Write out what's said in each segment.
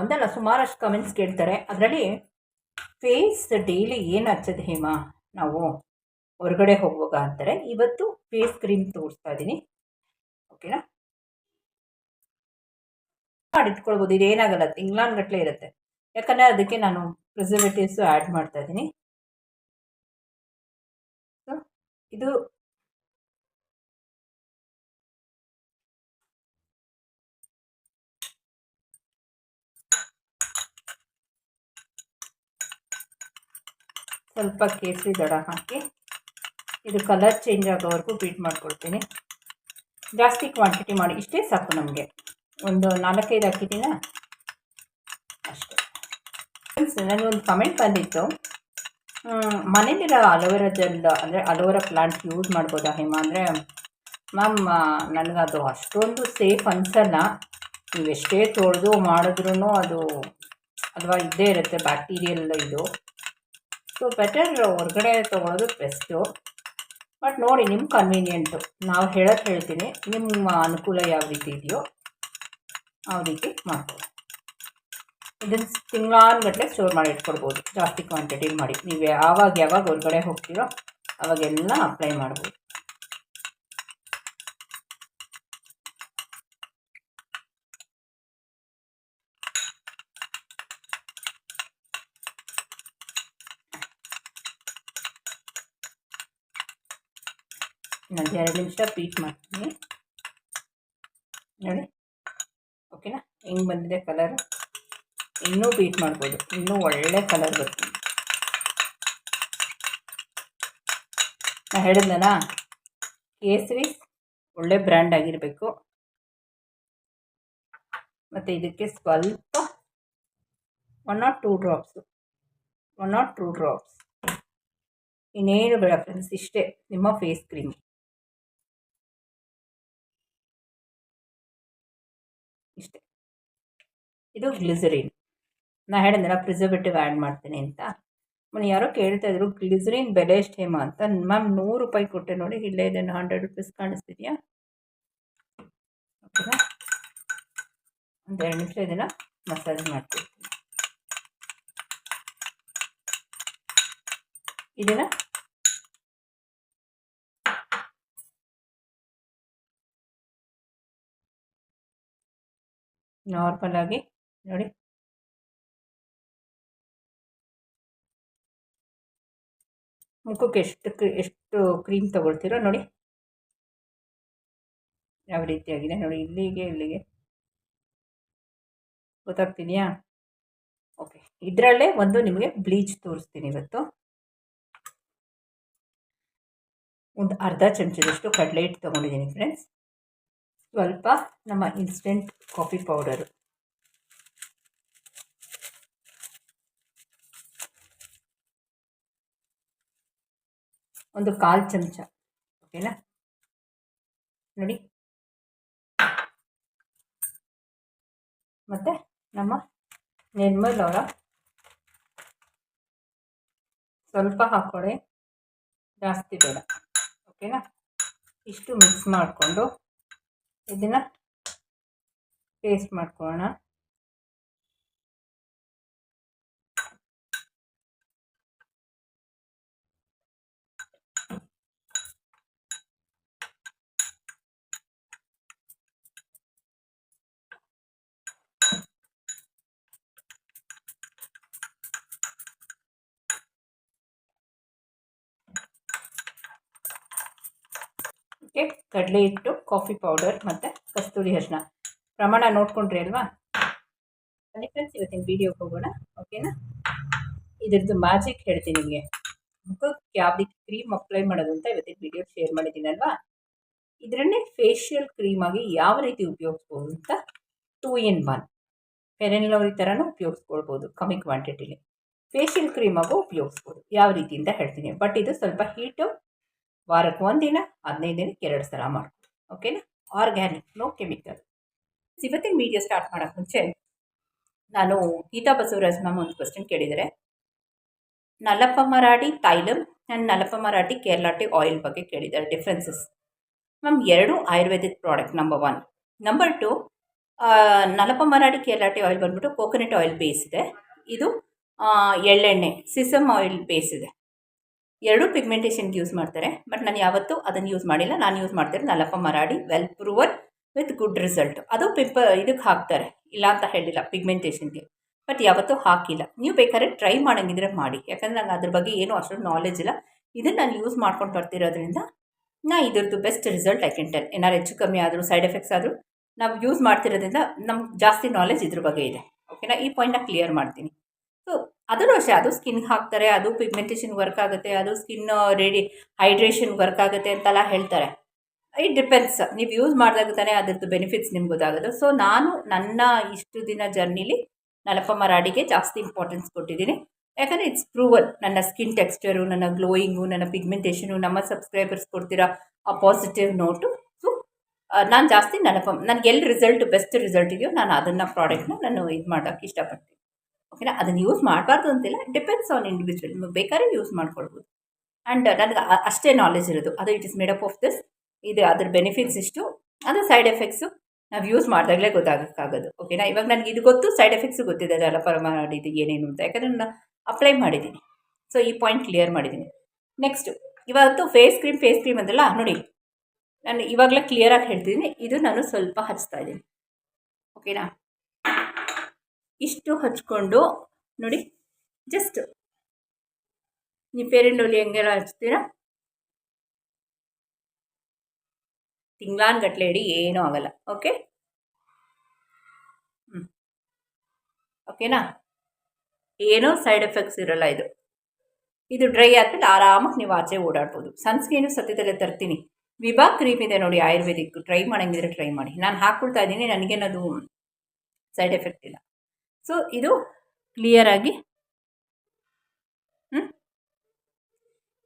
ಒಂದಲ್ಲ, ಸುಮಾರಷ್ಟು ಕಮೆಂಟ್ಸ್ ಕೇಳ್ತಾರೆ. ಅದರಲ್ಲಿ ಫೇಸ್ ಡೈಲಿ ಏನು ಹಚ್ಚೋದು ಹೇಮಾ? ನಾವು ಹೊರಗಡೆ ಹೋಗುವಾಗ ಅಂತಾರೆ. ಇವತ್ತು ಫೇಸ್ ಕ್ರೀಮ್ ತೋರಿಸ್ತಾ ಇದ್ದೀನಿ ಓಕೆನಾ ಮಾಡಿಟ್ಕೊಳ್ಬೋದು. ಇದೇನಾಗಲ್ಲ, ತಿಂಗ್ಳಾನ್ಗಟ್ಲೆ ಇರುತ್ತೆ. ಯಾಕಂದರೆ ಅದಕ್ಕೆ ನಾನು ಪ್ರಿಸರ್ವೇಟಿವ್ಸು ಆ್ಯಡ್ ಮಾಡ್ತಾ ಇದ್ದೀನಿ ಇದು ಸ್ವಲ್ಪ ಕೇಸರಿ ದಡ ಹಾಕಿ ಇದು ಕಲರ್ ಚೇಂಜ್ ಆಗೋವರೆಗೂ ಬೀಟ್ ಮಾಡ್ಕೊಳ್ತೀನಿ. ಜಾಸ್ತಿ ಕ್ವಾಂಟಿಟಿ ಮಾಡಿ, ಇಷ್ಟೇ ಸಾಕು ನಮಗೆ. ಒಂದು ನಾಲ್ಕೈದು ಹಾಕಿದ್ದೀನ ಅಷ್ಟೇ. ಒಂದು ಕಮೆಂಟ್ ಬಂದಿತ್ತು. ಮನೇಲಿರೋ ಅಲೋವೆರಾ ಜೆಲ್ ಅಂದರೆ ಅಲೋವೆರಾ ಪ್ಲಾಂಟ್ ಯೂಸ್ ಮಾಡ್ಬೋದಾ ಹೇಮ? ಅಂದರೆ ಮ್ಯಾಮ್, ನನಗದು ಅಷ್ಟೊಂದು ಸೇಫ್ ಅನಿಸಲ್ಲ. ನೀವು ಎಷ್ಟೇ ತೊಳೆದು ಮಾಡಿದ್ರೂ ಅದು ಅಥವಾ ಇದ್ದೇ ಇರುತ್ತೆ ಬ್ಯಾಕ್ಟೀರಿಯಲ್ ಇದು. ಸೊ ಬೆಟರ್ ಹೊರಗಡೆ ತೊಗೊಳೋದು ಬೆಸ್ಟು ಬಟ್ ನೋಡಿ ನಿಮ್ಮ ಕನ್ವೀನಿಯೆಂಟು ನಾವು ಹೇಳೋದು ಹೇಳ್ತೀನಿ, ನಿಮ್ಮ ಅನುಕೂಲ ಯಾವ ರೀತಿ ಇದೆಯೋ ಆ ರೀತಿ ಮಾಡ್ಬೋದು ಇದನ್ನು ತಿಂಗಳಾನ್ಗಟ್ಟಲೆ ಸ್ಟೋರ್ ಮಾಡಿ ಇಟ್ಕೊಡ್ಬೋದು. ಜಾಸ್ತಿ ಕ್ವಾಂಟಿಟಿ ಮಾಡಿ. ನೀವು ಯಾವಾಗ ಯಾವಾಗ ಹೊರಗಡೆ ಹೋಗ್ತೀರೋ ಅವಾಗೆಲ್ಲ ಅಪ್ಲೈ ಮಾಡ್ಬೋದು. ಇನ್ನೊಂದು ಎರಡು ನಿಮಿಷ ಪೀಟ್ ಮಾಡ್ತೀನಿ. ನೋಡಿ. ಓಕೆನಾ ಹೆಂಗೆ ಬಂದಿದೆ ಕಲರ್ ಇನ್ನೂ ಬೀಟ್ ಮಾಡ್ಬೋದು. ಇನ್ನೂ ಒಳ್ಳೆ ಕಲರ್ ಬರ್ತೀನಿ ನಾನು ಹೇಳಿದ್ನಲ್ಲ, ಕೇಸರಿ ಒಳ್ಳೆ ಬ್ರ್ಯಾಂಡ್ ಆಗಿರಬೇಕು. ಮತ್ತು ಇದಕ್ಕೆ ಸ್ವಲ್ಪ one not two drops one not two drops ಇನ್ನೇನು ಬೇಡ ಫ್ರೆಂಡ್ಸ್ ಇಷ್ಟೇ, ನಿಮ್ಮ ಫೇಸ್ ಕ್ರೀಮ್ ಇಷ್ಟೇ. ಇದು ಗ್ಲಿಸರಿನ್. ನಾ ಹೇಳಿದ್ರೆ ಪ್ರಿಸರ್ವೇಟಿವ್ ಆ್ಯಡ್ ಮಾಡ್ತೀನಿ ಅಂತ. ಮೊನ್ನೆ ಯಾರೋ ಕೇಳ್ತಾ ಇದ್ರು, ಗ್ಲಿಸರಿನ್ ಬೆಲೆ ಎಷ್ಟು ಹೇಮ ಅಂತ. ಮ್ಯಾಮ್, ನೂರು ರೂಪಾಯಿ ಕೊಟ್ಟೆ ನೋಡಿ, ಇಲ್ಲೇ ಇದೆ ಹಂಡ್ರೆಡ್ ರುಪೀಸ್ ಕಾಣಿಸ್ತಿದೆಯಾ? ಓಕೆನಾ? ಒಂದು ಎರಡು ನಿಮಿಷ ಇದನ್ನು ಮಸಾಜ್ ಮಾಡ್ತೀವಿ ಇದನ್ನು ನಾರ್ಮಲ್ ಆಗಿ ನೋಡಿ. ಮುಖಕ್ಕೆ ಎಷ್ಟು ಎಷ್ಟು ಕ್ರೀಮ್ ತಗೊಳ್ತೀರೋ ನೋಡಿ. ಯಾವ ರೀತಿಯಾಗಿದೆ ನೋಡಿ ಇಲ್ಲಿಗೆ ಇಲ್ಲಿಗೆ. ಗೊತ್ತಾಗ್ತಿದೆಯಾ? ಓಕೆ, ಇದರಲ್ಲೇ ಒಂದು ನಿಮಗೆ ಬ್ಲೀಚ್ ತೋರಿಸ್ತೀನಿ ಇವತ್ತು. ಒಂದು ಅರ್ಧ ಚಮಚದಷ್ಟು ಕಡಲೆ ಹಿಟ್ಟು ತೊಗೊಂಡಿದ್ದೀನಿ ಫ್ರೆಂಡ್ಸ್. ಸ್ವಲ್ಪ ನಮ್ಮ ಇನ್ಸ್ಟೆಂಟ್ ಕಾಫಿ ಪೌಡರು ಒಂದು ಕಾಲು ಚಮಚ, ಓಕೆನಾ? ನೋಡಿ. ಮತ್ತು ನಮ್ಮ ನಿರ್ಮಲ್ ಅವರ ಸ್ವಲ್ಪ ಹಾಕೊಳ್ಳಿ ಜಾಸ್ತಿ ಬೇಡ, ಓಕೆನಾ? ಇಷ್ಟು ಮಿಕ್ಸ್ ಮಾಡಿಕೊಂಡು ಇದನ್ನು ಪೇಸ್ಟ್ ಮಾಡ್ಕೊಳ್ಳೋಣ ಓಕೆ ಕಡಲೆ ಹಿಟ್ಟು, ಕಾಫಿ ಪೌಡರ್ ಮತ್ತು ಕಸ್ತೂರಿ ಅರಿಶಿನ ಪ್ರಮಾಣ ನೋಡ್ಕೊಂಡ್ರಿ ಅಲ್ವಾ? ಬನ್ನಿ ಫ್ರೆಂಡ್ಸ್ ಇವತ್ತಿನ ವೀಡಿಯೋಗೆ ಹೋಗೋಣ ಓಕೆನಾ ಇದ್ರದ್ದು ಮ್ಯಾಜಿಕ್ ಹೇಳ್ತೀನಿ ನಿಮಗೆ. ಮುಖಕ್ಕೆ ಯಾವ ರೀತಿ ಕ್ರೀಮ್ ಅಪ್ಲೈ ಮಾಡೋದು ಅಂತ ಇವತ್ತಿನ ವೀಡಿಯೋ ಶೇರ್ ಮಾಡಿದ್ದೀನಲ್ವಾ ಇದರನ್ನೇ ಫೇಶಿಯಲ್ ಕ್ರೀಮಾಗಿ ಯಾವ ರೀತಿ ಉಪಯೋಗಿಸ್ಬೋದು ಅಂತ two in one fair and lovely ಥರನೂ ಉಪಯೋಗಿಸ್ಕೊಳ್ಬೋದು, ಕಮ್ಮಿ ಕ್ವಾಂಟಿಟಿಲಿ ಫೇಶಿಯಲ್ ಕ್ರೀಮಾಗೂ ಉಪಯೋಗಿಸ್ಬೋದು, ಯಾವ ರೀತಿಯಿಂದ ಹೇಳ್ತೀನಿ. ಬಟ್ ಇದು ಸ್ವಲ್ಪ ಹೀಟು ವಾರಕ್ಕೆ ಒಂದಿನ ಹದಿನೈದು ದಿನಕ್ಕೆ ಎರಡು ಸಲ ಮಾಡ್ಬೋದು. ಓಕೆನಾ ಆರ್ಗ್ಯಾನಿಕ್ ನೋ ಕೆಮಿಕಲ್ ಇವತ್ತಿನ ವೀಡಿಯೋ ಸ್ಟಾರ್ಟ್ ಮಾಡೋಕ್ಕೆ ಮುಂಚೆ ನಾನು ಗೀತಾ ಬಸವರಾಜ್ ಮ್ಯಾಮ್ ಒಂದು ಕ್ವಶನ್ ಕೇಳಿದರೆ. Nalpamaradi ತೈಲಂ and Nalpamaradi ಕೇರಳಾಟಿ oil ಬಗ್ಗೆ ಕೇಳಿದ್ದಾರೆ ಡಿಫ್ರೆನ್ಸಸ್ ಮ್ಯಾಮ್, ಎರಡು Ayurvedic product number one number two Nalpamaradi Keraladi oil ಬಂದ್ಬಿಟ್ಟು ಕೋಕೋನಟ್ ಆಯಿಲ್ ಬೇಸ್ ಇದೆ. ಇದು ಎಳ್ಳೆಣ್ಣೆ ಸಿಸಮ್ ಆಯಿಲ್ ಬೇಸ್ ಇದೆ. ಎರಡೂ ಪಿಗ್ಮೆಂಟೇಷನ್ಗೆ ಯೂಸ್ ಮಾಡ್ತಾರೆ ಬಟ್ ನಾನು ಯಾವತ್ತೂ ಅದನ್ನು ಯೂಸ್ ಮಾಡಿಲ್ಲ. ನಾನು ಯೂಸ್ ಮಾಡ್ತಾರೆ Nalpamaradi well proven with good result ಅದು ಪಿಂಪ ಇದಕ್ಕೆ ಹಾಕ್ತಾರೆ, ಇಲ್ಲ ಅಂತ ಹೇಳಿಲ್ಲ ಪಿಗ್ಮೆಂಟೇಷನ್ಗೆ ಬಟ್ ಯಾವತ್ತೂ ಹಾಕಿಲ್ಲ. ನೀವು ಬೇಕಾದ್ರೆ ಟ್ರೈ ಮಾಡೋಂಗಿದ್ರೆ ಮಾಡಿ. ಯಾಕಂದ್ರೆ ನಂಗೆ ಅದ್ರ ಬಗ್ಗೆ ಏನೂ ಅಷ್ಟೊಂದು ನಾಲೆಜ್ ಇಲ್ಲ. ಇದನ್ನು ನಾನು ಯೂಸ್ ಮಾಡ್ಕೊಂಡು ಬರ್ತಿರೋದ್ರಿಂದ ನಾ ಇದ್ರದ್ದು best result I can tell ಏನಾರು ಹೆಚ್ಚು ಕಮ್ಮಿ ಆದರೂ ಸೈಡ್ ಎಫೆಕ್ಟ್ಸ್ ಆದರೂ ನಾವು ಯೂಸ್ ಮಾಡ್ತಿರೋದ್ರಿಂದ ನಮ್ಗೆ ಜಾಸ್ತಿ ನಾಲೆಜ್ ಇದ್ರ ಬಗ್ಗೆ ಇದೆ. ಓಕೆನಾ ಈ ಪಾಯಿಂಟ್ನ ಕ್ಲಿಯರ್ ಮಾಡ್ತೀನಿ. ಸೊ ಅದೂ ಅಷ್ಟೇ ಅದು ಸ್ಕಿನ್ ಹಾಕ್ತಾರೆ, ಅದು ಪಿಗ್ಮೆಂಟೇಷನ್ ವರ್ಕ್ ಆಗುತ್ತೆ, ಅದು ಸ್ಕಿನ್ ರೆಡಿ ಹೈಡ್ರೇಷನ್ ವರ್ಕ್ ಆಗುತ್ತೆ ಅಂತೆಲ್ಲ ಹೇಳ್ತಾರೆ. ಇಟ್ ಡಿಪೆಂಡ್ಸ್ ನೀವು ಯೂಸ್ ಮಾಡಿದಾಗ ತಾನೇ ಅದ್ರದ್ದು ಬೆನಿಫಿಟ್ಸ್ ನಿಮ್ಗೆ ಗೊತ್ತಾಗೋದು. ಸೊ ನಾನು ನನ್ನ ಇಷ್ಟು ದಿನ ಜರ್ನಿಲಿ ನಲಪ ಮರಾಡಿಗೆ ಜಾಸ್ತಿ ಇಂಪಾರ್ಟೆನ್ಸ್ ಕೊಟ್ಟಿದ್ದೀನಿ. ಯಾಕಂದರೆ ಇಟ್ಸ್ ಪ್ರೂವಲ್ ನನ್ನ ಸ್ಕಿನ್ ಟೆಕ್ಸ್ಚರು ನನ್ನ ಗ್ಲೋಯಿಂಗು ನನ್ನ ಪಿಗ್ಮೆಂಟೇಷನು ನಮ್ಮ ಸಬ್ಸ್ಕ್ರೈಬರ್ಸ್ ಕೊಡ್ತಿರೋ ಆ ಪಾಸಿಟಿವ್ ನೋಟು ಸೊ ನಾನು ಜಾಸ್ತಿ ನನಗೆ ಎಲ್ಲಿ ರಿಸಲ್ಟ್ ಬೆಸ್ಟ್ ರಿಸಲ್ಟ್ ಇದೆಯೋ, ನಾನು ಅದನ್ನು ಪ್ರಾಡಕ್ಟ್ನ ನಾನು ಇದು ಮಾಡೋಕ್ಕೆ ಇಷ್ಟಪಡ್ತೀನಿ. ಓಕೆನಾ? ಅದನ್ನು ಯೂಸ್ ಮಾಡಬಾರ್ದು ಅಂತಿಲ್ಲ. ಡಿಪೆಂಡ್ಸ್ ಆನ್ ಇಂಡಿವಿಜುವಲ್ ನಿಮಗೆ ಬೇಕಾದ್ರೆ ಯೂಸ್ ಮಾಡ್ಕೊಳ್ಬೋದು. ಆ್ಯಂಡ್ ನನಗೆ ಅಷ್ಟೇ ನಾಲೆಜ್ ಇರೋದು. ಅದು it is up of this ಇದು ಅದ್ರ ಬೆನಿಫಿಟ್ಸ್ ಇಷ್ಟು. ಅದು ಸೈಡ್ ಎಫೆಕ್ಟ್ಸು ನಾವು ಯೂಸ್ ಮಾಡಿದಾಗಲೇ ಗೊತ್ತಾಗೋಕ್ಕಾಗೋದು. ಓಕೆನಾ? ಇವಾಗ ನನಗೆ ಇದು ಗೊತ್ತು ಸೈಡ್ ಎಫೆಕ್ಟ್ಸು ಗೊತ್ತಿದೆ. ಅದೆಲ್ಲ ಮಾಡಿದ್ದು ಏನೇನು ಅಂತ. ಯಾಕಂದರೆ ನಾನು ಅಪ್ಲೈ ಮಾಡಿದ್ದೀನಿ. ಸೊ ಈ ಪಾಯಿಂಟ್ ಕ್ಲಿಯರ್ ಮಾಡಿದ್ದೀನಿ. ನೆಕ್ಸ್ಟು ಇವತ್ತು ಫೇಸ್ ಕ್ರೀಮ್ ಫೇಸ್ ಕ್ರೀಮ್ ಅಂದಲ್ಲ ನೋಡಿ. ನಾನು ಇವಾಗಲೇ ಕ್ಲಿಯರಾಗಿ ಹೇಳ್ತಿದ್ದೀನಿ. ಇದು ನಾನು ಸ್ವಲ್ಪ ಹಚ್ತಾ ಇದ್ದೀನಿ. ಓಕೆನಾ? ಇಷ್ಟು ಹಚ್ಕೊಂಡು ನೋಡಿ ಜಸ್ಟ್ ನೀವು ಫೇರ್ ಓಲಿ ಹೆಂಗೆಲ್ಲ ಹಚ್ತೀರಾ? ತಿಂಗ್ಳಾನ್ಗಟ್ಲೆ ಇಡಿ, ಏನೂ ಆಗಲ್ಲ ಓಕೆ ಹ್ಞೂ ಓಕೆನಾ ಏನೂ ಸೈಡ್ ಎಫೆಕ್ಟ್ಸ್ ಇರೋಲ್ಲ ಇದು. ಇದು ಡ್ರೈ ಆದ್ಮೇಲೆ ಆರಾಮಾಗಿ ನೀವು ಆಚೆ ಓಡಾಡ್ಬೋದು. ಸನ್ಸ್ಕ್ರೀನು ಸತ್ಯದಲ್ಲೇ ತರ್ತೀನಿ. ವಿಭಾ ಕ್ರೀಮ್ ಇದೆ ನೋಡಿ ಆಯುರ್ವೇದಿಕ್ ಟ್ರೈ ಮಾಡಂಗಿದ್ರೆ ಟ್ರೈ ಮಾಡಿ. ನಾನು ಹಾಕ್ಕೊಳ್ತಾ ಇದ್ದೀನಿ, ನನಗೇನದು ಸೈಡ್ ಎಫೆಕ್ಟ್ ಇಲ್ಲ. ಸೊ ಇದು ಕ್ಲಿಯರಾಗಿ ಹ್ಞೂ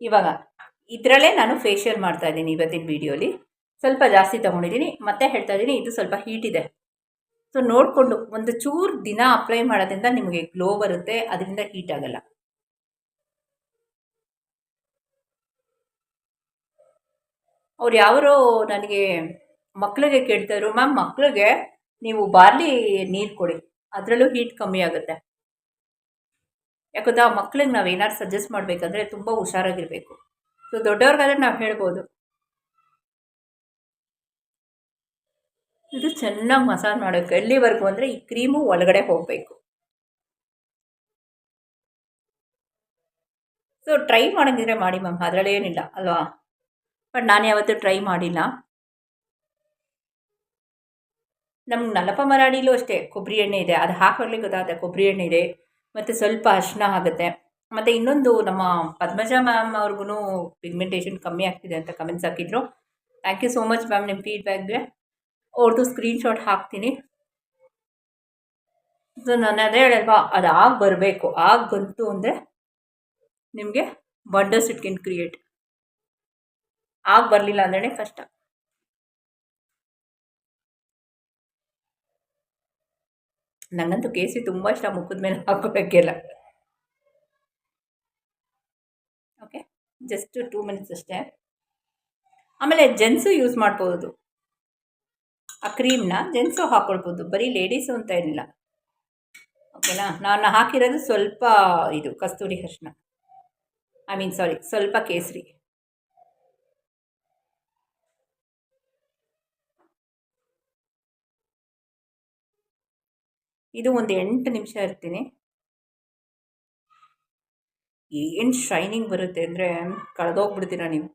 ಇವಾಗ, ಇದರಲ್ಲೇ ನಾನು ಫೇಶಿಯಲ್ ಮಾಡ್ತಾ ಇದ್ದೀನಿ ಇವತ್ತಿನ ವೀಡಿಯೋಲಿ ಸ್ವಲ್ಪ ಜಾಸ್ತಿ ತೊಗೊಂಡಿದ್ದೀನಿ, ಮತ್ತೆ ಹೇಳ್ತಾ ಇದ್ದೀನಿ, ಇದು ಸ್ವಲ್ಪ ಹೀಟ್ ಇದೆ. ಸೊ ನೋಡಿಕೊಂಡು, ಒಂದು ಚೂರು ದಿನ ಅಪ್ಲೈ ಮಾಡೋದ್ರಿಂದ ನಿಮಗೆ ಗ್ಲೋ ಬರುತ್ತೆ, ಅದರಿಂದ ಹೀಟ್ ಆಗಲ್ಲ. ಅವ್ರು ಯಾರೋ ನನಗೆ ಮಕ್ಕಳಿಗೆ ಕೇಳ್ತಾಯಿದ್ರು ಮ್ಯಾಮ್ ಮಕ್ಕಳಿಗೆ ನೀವು ಬಾರ್ಲಿ ನೀರು ಕೊಡಿ. ಅದರಲ್ಲೂ ಹೀಟ್ ಕಮ್ಮಿ ಆಗುತ್ತೆ. ಯಾಕಂದ್ರೆ ಮಕ್ಳಿಗೆ ನಾವು ಏನಾದ್ರು ಸಜೆಸ್ಟ್ ಮಾಡಬೇಕಂದ್ರೆ ತುಂಬ ಹುಷಾರಾಗಿರಬೇಕು. ಸೊ ದೊಡ್ಡವ್ರಿಗಾದ್ರೆ ನಾವು ಹೇಳ್ಬೋದು. ಇದು ಚೆನ್ನಾಗಿ ಮಸಾಜ್ ಮಾಡೋಕ್ಕೆ ಎಲ್ಲಿವರೆಗೂ ಅಂದರೆ ಈ ಕ್ರೀಮು ಒಳಗಡೆ ಹೋಗಬೇಕು. ಸೊ ಟ್ರೈ ಮಾಡೋಂಗಿದ್ರೆ ಮಾಡಿ ಮ್ಯಾಮ್ ಅದರಲ್ಲಿ ಏನಿಲ್ಲ ಅಲ್ವಾ? ಬಟ್ ನಾನು ಯಾವತ್ತೂ ಟ್ರೈ ಮಾಡಿಲ್ಲ. ನಮ್ಗೆ ನಲಪ ಮರಾಡಿಲೂ ಅಷ್ಟೇ ಕೊಬ್ಬರಿ ಎಣ್ಣೆ ಇದೆ. ಅದು ಹಾಕೋಲಿ ಗೊತ್ತಾಗುತ್ತೆ ಕೊಬ್ಬರಿ ಎಣ್ಣೆ ಇದೆ. ಮತ್ತು ಸ್ವಲ್ಪ ಅರಿಶಿನ ಆಗುತ್ತೆ. ಮತ್ತು ಇನ್ನೊಂದು ನಮ್ಮ ಪದ್ಮಜ ಮ್ಯಾಮ್ ಅವ್ರಿಗೂ ಪಿಗ್ಮೆಂಟೇಷನ್ ಕಮ್ಮಿ ಆಗ್ತಿದೆ ಅಂತ ಕಮೆಂಟ್ಸ್ ಹಾಕಿದ್ರು. Thank you so much ma'am ನಿಮ್ಮ ಫೀಡ್ಬ್ಯಾಕ್ಗೆ ಅವ್ರದ್ದು ಸ್ಕ್ರೀನ್ಶಾಟ್ ಹಾಕ್ತೀನಿ. ಸೊ ನಾನು ಅದೇ ಹೇಳಲ್ವಾ, ಅದು ಆಗಿ ಬರಬೇಕು. ಆಗ ಬಂತು ಅಂದರೆ ನಿಮಗೆ ಬಂಡರ್ಸ್ ಇಟ್ ಕೆನ್ ಕ್ರಿಯೇಟ್ ಆಗ ಬರಲಿಲ್ಲ ಅಂದ್ರೆ ಕಷ್ಟ. ನನಗಂತೂ ಕೇಸರಿ ತುಂಬ ಇಷ್ಟ, ಮುಖದ ಮೇಲೆ ಹಾಕೋಬೇಕಿಲ್ಲ ಓಕೆ ಜಸ್ಟ್ ಟೂ ಮಿನಿಟ್ಸ್ ಅಷ್ಟೇ. ಆಮೇಲೆ ಜೆಂಟ್ಸು ಯೂಸ್ ಮಾಡ್ಬೋದು. ಆ ಕ್ರೀಮ್ನ ಜೆಂಟ್ಸು ಹಾಕ್ಕೊಳ್ಬೋದು ಬರೀ ಲೇಡೀಸು ಅಂತ ಏನಿಲ್ಲ. ಓಕೆನಾ ನಾನು ಹಾಕಿರೋದು ಸ್ವಲ್ಪ ಇದು, ಕಸ್ತೂರಿ ಹರ್ಷಣ ಐ ಮೀನ್ ಸಾರಿ ಸ್ವಲ್ಪ ಕೇಸರಿ. ಇದು ಒಂದು ಎಂಟು ನಿಮಿಷ ಇರ್ತೀನಿ. ಏನು ಶೈನಿಂಗ್ ಬರುತ್ತೆ ಅಂದರೆ ಕಳೆದೋಗ್ಬಿಡ್ತೀರಾ ನೀವು.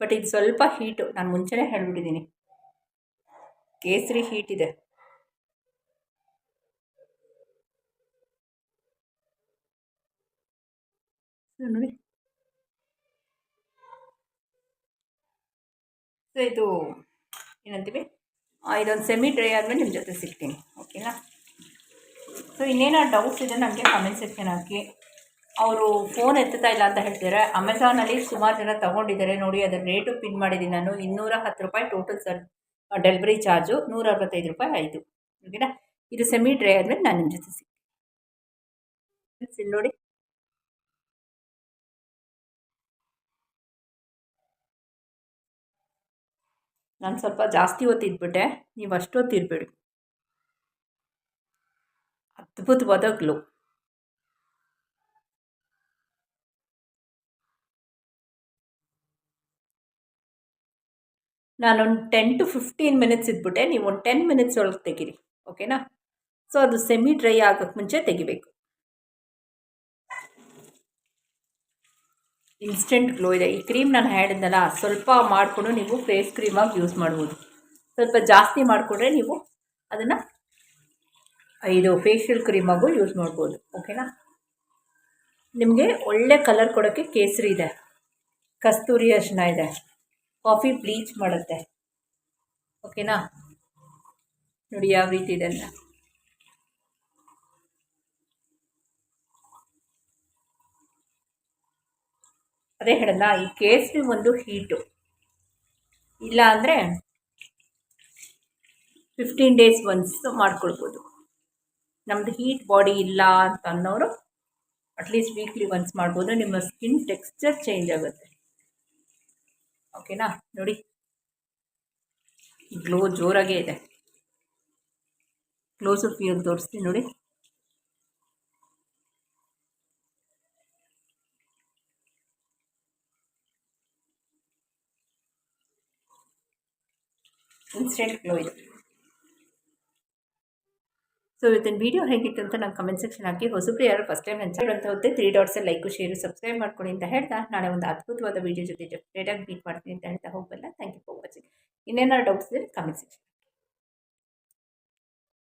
ಬಟ್ ಇದು ಸ್ವಲ್ಪ ಹೀಟು ನಾನು ಮುಂಚೆನೇ ಹೇಳ್ಬಿಟ್ಟಿದ್ದೀನಿ ಕೇಸರಿ ಹೀಟ್ ಇದೆ. ನೋಡಿ. ಸೊ ಇದು ಏನಂತೀವಿ? ಇದೊಂದು ಸೆಮಿ ಡ್ರೈ ಆದಮೇಲೆ ನಿಮ್ಮ ಜೊತೆ ಸಿಗ್ತೀನಿ ಓಕೆನಾ ಸೊ ಇನ್ನೇನಾದ್ರು ಡೌಟ್ಸ್ ಇದೆ ನನಗೆ ಕಮೆಂಟ್ ಸೆಕ್ಷನ್ ಹಾಕಿ. ಅವರು ಫೋನ್ ಎತ್ತುತ್ತಾ ಇಲ್ಲ ಅಂತ ಹೇಳ್ತಿದ್ದಾರೆ ಅಮೆಝಾನಲ್ಲಿ ಸುಮಾರು ಜನ ತೊಗೊಂಡಿದ್ದಾರೆ. ನೋಡಿ, ಅದರ ರೇಟು ಪಿನ್ ಮಾಡಿದ್ದೀನಿ ನಾನು. ಇನ್ನೂರ ಹತ್ತು ರೂಪಾಯಿ ಟೋಟಲ್ ಸರ್ ಡೆಲಿವರಿ ಚಾರ್ಜು ನೂರ ಅರವತ್ತೈದು ರೂಪಾಯಿ ಆಯಿತು ಓಕೆನಾ ಇದು ಸೆಮಿ ಡ್ರೈ ಆದಮೇಲೆ ನಾನು ನಿಮ್ಮ ಜೊತೆ ಸಿಗ್ತೀನಿ. ನೋಡಿ. ನಾನು ಸ್ವಲ್ಪ ಜಾಸ್ತಿ ಹೊತ್ತಿದ್ಬಿಟ್ಟೆ ನೀವು ಅಷ್ಟೊತ್ತು ಇರಬೇಡಿ. ಅದ್ಭುತವಾದ ಗ್ಲೋ ನಾನೊಂದು ಟೆನ್ ಟು ಫಿಫ್ಟೀನ್ ಮಿನಿಟ್ಸ್ ಇದ್ಬಿಟ್ಟೆ. ನೀವು ಒಂದು ಟೆನ್ ಮಿನಿಟ್ಸ್ ಒಳಗೆ ತೆಗೀರಿ. ಓಕೆನಾ ಸೊ ಅದು ಸೆಮಿ ಡ್ರೈ ಆಗೋಕ್ಕೆ ಮುಂಚೆ ತೆಗಿಬೇಕು. ಇನ್ಸ್ಟೆಂಟ್ ಗ್ಲೋ ಇದೆ. ಈ ಕ್ರೀಮ್ ನಾನು ಹೇಳಿದ್ನಲ್ಲ ಸ್ವಲ್ಪ ಮಾಡಿಕೊಂಡು ನೀವು ಫೇಸ್ ಕ್ರೀಮಾಗಿ ಯೂಸ್ ಮಾಡ್ಬೋದು. ಸ್ವಲ್ಪ ಜಾಸ್ತಿ ಮಾಡಿಕೊಂಡ್ರೆ ನೀವು ಅದನ್ನು ಇದು ಫೇಶಿಯಲ್ ಕ್ರೀಮಾಗೂ ಯೂಸ್ ಮಾಡ್ಬೋದು. ಓಕೆನಾ? ನಿಮಗೆ ಒಳ್ಳೆ ಕಲರ್ ಕೊಡೋಕ್ಕೆ ಕೇಸರಿ ಇದೆ. ಕಸ್ತೂರಿ ಅರ್ಶಿನ ಇದೆ. ಕಾಫಿ ಬ್ಲೀಚ್ ಮಾಡುತ್ತೆ. ಓಕೆನಾ? ನೋಡಿ ಯಾವ ರೀತಿ ಇದೆ ಅಂತ. ಅದೇ ಹೇಳಲ್ಲ, ಈ ಕೇಸರಿ ಒಂದು ಹೀಟು. ಇಲ್ಲ ಅಂದರೆ ಫಿಫ್ಟೀನ್ ಡೇಸ್ ಒನ್ಸ್ ಮಾಡ್ಕೊಳ್ಬೋದು. ನಮ್ಮದು ಹೀಟ್ ಬಾಡಿ ಇಲ್ಲ ಅಂತ ಅನ್ನೋರು ಅಟ್ಲೀಸ್ಟ್ ವೀಕ್ಲಿ ಒನ್ಸ್ ಮಾಡ್ಬೋದು. ನಿಮ್ಮ ಸ್ಕಿನ್ ಟೆಕ್ಸ್ಚರ್ ಚೇಂಜ್ ಆಗುತ್ತೆ. ಓಕೆನಾ? ನೋಡಿ. ಗ್ಲೋ ಜೋರಾಗೇ ಇದೆ. ಕ್ಲೋಸ್ ಅಪ್ ತೋರಿಸ್ತೀನಿ ನೋಡಿ. ಇನ್ಸ್ಟೆಂಟ್ ಗ್ಲೋ ಇದು ಸೊ ಇವತ್ತಿನ ವೀಡಿಯೋ ಹೇಗಿತ್ತು ಅಂತ ನಾನು ಕಮೆಂಟ್ ಸೆಕ್ಷನ್ ಹಾಕಿ. ಹೊಸಬ್ರು ಯಾರು ಫಸ್ಟ್ ಟೈಮ್ ನನ್ನ ಅಂತ ಹೋಗುತ್ತೆ. Three dots like share subscribe ಮಾಡ್ಕೊಳ್ಳಿ ಅಂತ ಹೇಳ್ತಾ. ನಾಳೆ ಒಂದು ಅದ್ಭುತವಾದ ವೀಡಿಯೋ ಜೊತೆ ಡೇಟಾಗಿ ಮೀಟ್ ಮಾಡ್ತೀನಿ ಅಂತ ಹೇಳ್ತಾ ಹೋಗಲ್ಲ ಥ್ಯಾಂಕ್ ಯು ಫಾರ್ ವಾಚಿಂಗ್ ಇನ್ನೇನಾದ್ರು ಡೌಟ್ಸ್ ಇದ್ದರೆ ಕಮೆಂಟ್ ಸೆಕ್ಷನ್